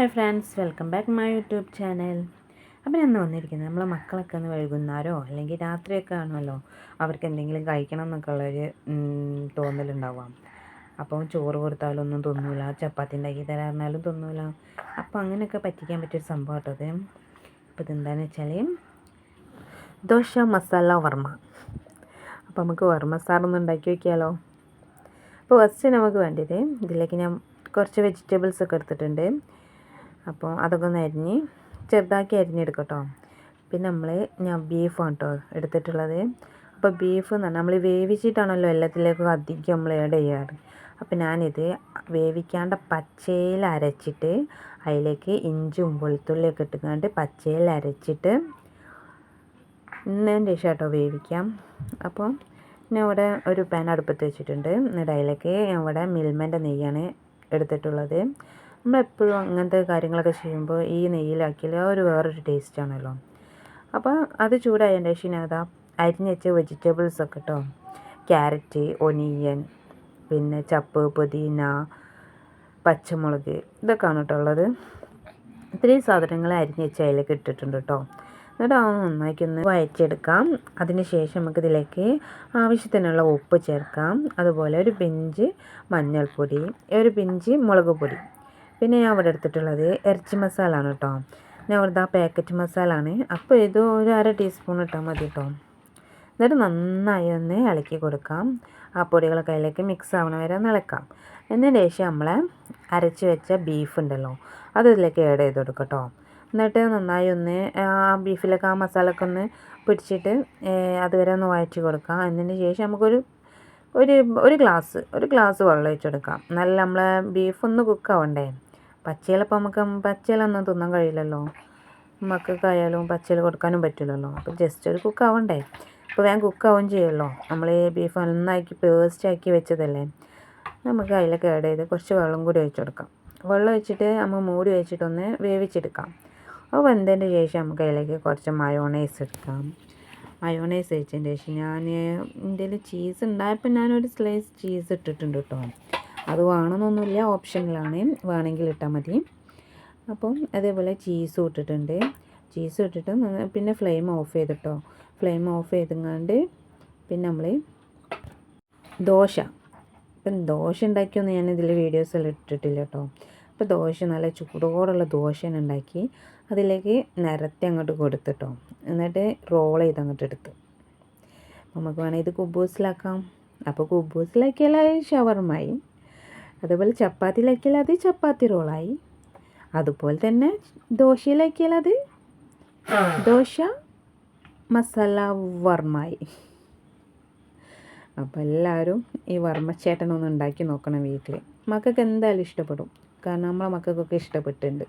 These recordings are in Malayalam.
Hi friends welcome back my YouTube channel. അപ്പം ഇന്ന് വന്നിരിക്കുന്നത് നമ്മളെ മക്കളൊക്കെ ഒന്ന് വൈകുന്നേരമോ അല്ലെങ്കിൽ രാത്രിയൊക്കെ ആണല്ലോ അവർക്ക് എന്തെങ്കിലും കഴിക്കണം എന്നൊക്കെ ഉള്ളൊരു തോന്നലുണ്ടാവാം അപ്പം ചോറ് കൊടുത്താലൊന്നും തിന്നൂല ചപ്പാത്തി ഉണ്ടാക്കി തരാറിനാലും തിന്നൂല. അപ്പോൾ അങ്ങനെയൊക്കെ പറ്റിക്കാൻ പറ്റിയൊരു സംഭവം കേട്ടോ അത് അപ്പോൾ ഇതെന്താണെന്ന് വെച്ചാൽ ദോശ മസാല വർമ്മ. അപ്പോൾ നമുക്ക് വർമ്മ സാറൊന്ന് ഉണ്ടാക്കി വയ്ക്കാമല്ലോ അപ്പോൾ ഫസ്റ്റ് നമുക്ക് വേണ്ടത് ഇതിലേക്ക് ഞാൻ കുറച്ച് വെജിറ്റബിൾസ് ഒക്കെ എടുത്തിട്ടുണ്ട്. അപ്പോൾ അതൊക്കെ ഒന്ന് അരിഞ്ഞ് ചെറുതാക്കി അരിഞ്ഞെടുക്കട്ടോ. പിന്നെ നമ്മൾ ഞാൻ ബീഫാണ് കേട്ടോ എടുത്തിട്ടുള്ളത്. അപ്പോൾ ബീഫ് എന്ന് പറഞ്ഞാൽ നമ്മൾ വേവിച്ചിട്ടാണല്ലോ എല്ലാത്തിലേക്കും അധികം നമ്മൾ ആഡ് ചെയ്യാറ്. അപ്പോൾ ഞാനിത് വേവിക്കാണ്ട് പച്ചയിൽ അരച്ചിട്ട് അതിലേക്ക് ഇഞ്ചും വെളുത്തുള്ളിയൊക്കെ ഇട്ടുകൊണ്ട് പച്ചയിൽ അരച്ചിട്ട് ഇന്നതിന്റെ ശേഷം കേട്ടോ വേവിക്കാം. അപ്പോൾ ഞാൻ ഇവിടെ ഒരു പാൻ അടുപ്പത്ത് വെച്ചിട്ടുണ്ട്. എന്നിട്ട് അതിലേക്ക് ഞാൻ ഇവിടെ മിൽമന്റെ നെയ്യാണ് എടുത്തിട്ടുള്ളത്. നമ്മളെപ്പോഴും അങ്ങനത്തെ കാര്യങ്ങളൊക്കെ ചെയ്യുമ്പോൾ ഈ നെയ്യിലാക്കിയാൽ ഒരു വേറൊരു ടേസ്റ്റ് ആണല്ലോ. അപ്പോൾ അത് ചൂടായതിന്റെ ശേഷം അതാ അരിഞ്ഞ് വെച്ച വെജിറ്റബിൾസ് ഒക്കെ കേട്ടോ ക്യാരറ്റ് ഒനിയൻ പിന്നെ ചപ്പ് പുതിന പച്ചമുളക് ഇതൊക്കെയാണ് കേട്ടോ ഉള്ളത്. ഇത്രയും സാധനങ്ങൾ അരിഞ്ഞ് വെച്ച് അതിലേക്ക് ഇട്ടിട്ടുണ്ട് കേട്ടോ എന്നിട്ട് അത് നന്നാക്കി ഒന്ന് വഴച്ചെടുക്കാം അതിന് ശേഷം നമുക്ക് ഇതിലേക്ക് ആവശ്യത്തിനുള്ള ഉപ്പ് ചേർക്കാം. അതുപോലെ ഒരു പിഞ്ച് മഞ്ഞൾപ്പൊടി ഒരു പിഞ്ച് മുളക് പൊടി. പിന്നെ ഞാൻ ഇവിടെ എടുത്തിട്ടുള്ളത് ഇറച്ചി മസാല ആണ് കേട്ടോ. ഞാൻ ഇവിടുത്തെ ആ പാക്കറ്റ് മസാല ആണ് അപ്പോൾ ഇത് ഒരു അര ടീസ്പൂൺ ഇട്ടാൽ മതി കേട്ടോ. എന്നിട്ട് നന്നായി ഒന്ന് ഇളക്കി കൊടുക്കാം. ആ പൊടികളൊക്കെ അതിലേക്ക് മിക്സ് ആവണ വരെ ഒന്ന് ഇളക്കാം. എന്നതിന് ശേഷം നമ്മളെ അരച്ച് വെച്ച ബീഫ് ഉണ്ടല്ലോ അത് ഇതിലേക്ക് ആഡ് ചെയ്ത് കൊടുക്കാം കേട്ടോ. എന്നിട്ട് നന്നായി ഒന്ന് ആ ബീഫിലൊക്കെ ആ മസാലയൊക്കെ ഒന്ന് പിടിച്ചിട്ട് അതുവരെ ഒന്ന് വഴറ്റി കൊടുക്കാം. അതിന് ശേഷം നമുക്കൊരു ഒരു ഒരു ഗ്ലാസ് ഒരു ഗ്ലാസ് വെള്ളം ഒഴിച്ച് കൊടുക്കാം. നല്ല നമ്മളെ ബീഫ് ഒന്ന് കുക്കാവണ്ടേ പച്ചയിലപ്പോൾ നമുക്ക് പച്ചയിലൊന്നും തിന്നാൻ കഴിയില്ലല്ലോ. മക്കൾക്കായാലും പച്ചയിൽ കൊടുക്കാനും പറ്റില്ലല്ലോ. അപ്പോൾ ജസ്റ്റ് ഒരു കുക്ക് ആവണ്ടേ? അപ്പോൾ വേഗം കുക്കാവും ചെയ്യുമല്ലോ. നമ്മൾ ഈ ബീഫ് നന്നാക്കി പേസ്റ്റ് ആക്കി വെച്ചതല്ലേ? നമുക്ക് അതിലൊക്കെ ആഡ് ചെയ്ത് കുറച്ച് വെള്ളം കൂടി ഒഴിച്ചു കൊടുക്കാം. വെള്ളം ഒഴിച്ചിട്ട് നമ്മൾ മൂടി വെച്ചിട്ടൊന്ന് വേവിച്ചെടുക്കാം. അപ്പോൾ വെന്തതിന്റെ ശേഷം നമുക്ക് അതിലേക്ക് കുറച്ച് മയോണൈസ് എടുക്കാം. മയോണൈസ് ഒഴിച്ചതിന് ശേഷം ഞാൻ എന്റെ ചീസ് ഉണ്ടായപ്പോൾ ഞാനൊരു സ്ലൈസ് ചീസ് ഇട്ടിട്ടുണ്ട് കേട്ടോ. അത് വേണമെന്നൊന്നുമില്ല. ഓപ്ഷനിലാണ്. വേണമെങ്കിൽ ഇട്ടാൽ മതി. അപ്പം അതേപോലെ ചീസും ഇട്ടിട്ടുണ്ട്. ചീസ് ഇട്ടിട്ട് പിന്നെ ഫ്ലെയിം ഓഫ് ചെയ്തിട്ടോ. ഫ്ലെയിം ഓഫ് ചെയ്തെങ്ങാണ്ട് പിന്നെ നമ്മൾ ദോശ. ഇപ്പം ദോശ ഉണ്ടാക്കിയൊന്നും ഞാൻ ഇതിൽ വീഡിയോസെല്ലാം ഇട്ടിട്ടില്ല കേട്ടോ അപ്പോൾ ദോശ നല്ല ചൂടോടുള്ള ദോശ ഉണ്ടാക്കി അതിലേക്ക് നിരത്തി അങ്ങോട്ട് കൊടുത്തിട്ടോ എന്നിട്ട് റോൾ ചെയ്ത് അങ്ങോട്ട് എടുത്ത്. നമുക്ക് വേണമെങ്കിൽ ഇത് കുബൂസിലാക്കാം. അപ്പോൾ കുബൂസിലാക്കിയാൽ ഷവർമായി അതുപോലെ ചപ്പാത്തിയിലാക്കിയാൽ അത് ചപ്പാത്തി റോളായി. അതുപോലെ തന്നെ ദോശയിലാക്കിയാൽ അത് ദോശ മസാല വർമായി അപ്പോൾ എല്ലാവരും ഈ വർമ്മച്ചേട്ടനൊന്ന് ഉണ്ടാക്കി നോക്കണം വീട്ടിൽ മക്കൾക്ക് എന്തായാലും ഇഷ്ടപ്പെടും. കാരണം നമ്മളെ മക്കൾക്കൊക്കെ ഇഷ്ടപ്പെട്ടിട്ടുണ്ട്.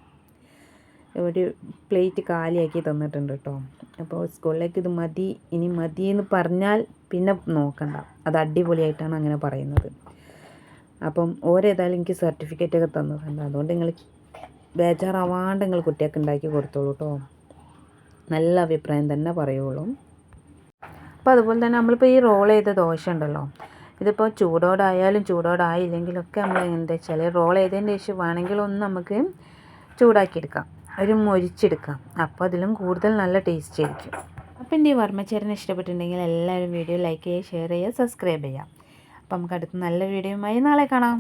ഒരു പ്ലേറ്റ് കാലിയാക്കി തന്നിട്ടുണ്ട് കേട്ടോ. അപ്പോൾ സ്കൂളിലേക്ക് ഇത് മതി ഇനി മതി എന്ന് പറഞ്ഞാൽ പിന്നെ നോക്കണ്ട. അത് അടിപൊളിയായിട്ടാണ് അങ്ങനെ പറയുന്നത്. അപ്പം ഓരേതായാലും എനിക്ക് സർട്ടിഫിക്കറ്റ് ഒക്കെ തന്നിട്ടുണ്ട് അതുകൊണ്ട് നിങ്ങൾ ബേജാറാവാണ്ട് നിങ്ങൾ കുട്ടിയൊക്കെ ഉണ്ടാക്കി കൊടുത്തോളൂ കേട്ടോ നല്ല അഭിപ്രായം തന്നെ പറയുള്ളൂ. അപ്പോൾ അതുപോലെ തന്നെ നമ്മളിപ്പോൾ ഈ റോൾ ചെയ്ത ദോശ ഉണ്ടല്ലോ. ഇതിപ്പോൾ ചൂടോടായാലും ചൂടോടായില്ലെങ്കിലൊക്കെ നമ്മൾ എന്താ വെച്ചാൽ റോൾ ചെയ്തതിന്റെ ശേഷം വേണമെങ്കിൽ ഒന്ന് നമുക്ക് ചൂടാക്കിയെടുക്കാം. ഒരു മൊരിച്ചെടുക്കാം. അപ്പോൾ അതിലും കൂടുതൽ നല്ല ടേസ്റ്റ് ആയിരിക്കും. അപ്പം എന്റെ ഈ വർമ്മച്ചേരനെ ഇഷ്ടപ്പെട്ടിട്ടുണ്ടെങ്കിൽ എല്ലാവരും വീഡിയോ ലൈക്ക് ചെയ്യുക ഷെയർ ചെയ്യുക സബ്സ്ക്രൈബ് ചെയ്യുക. അപ്പോൾ നമുക്ക് അടുത്ത നല്ല വീഡിയോയുമായി നാളെ കാണാം.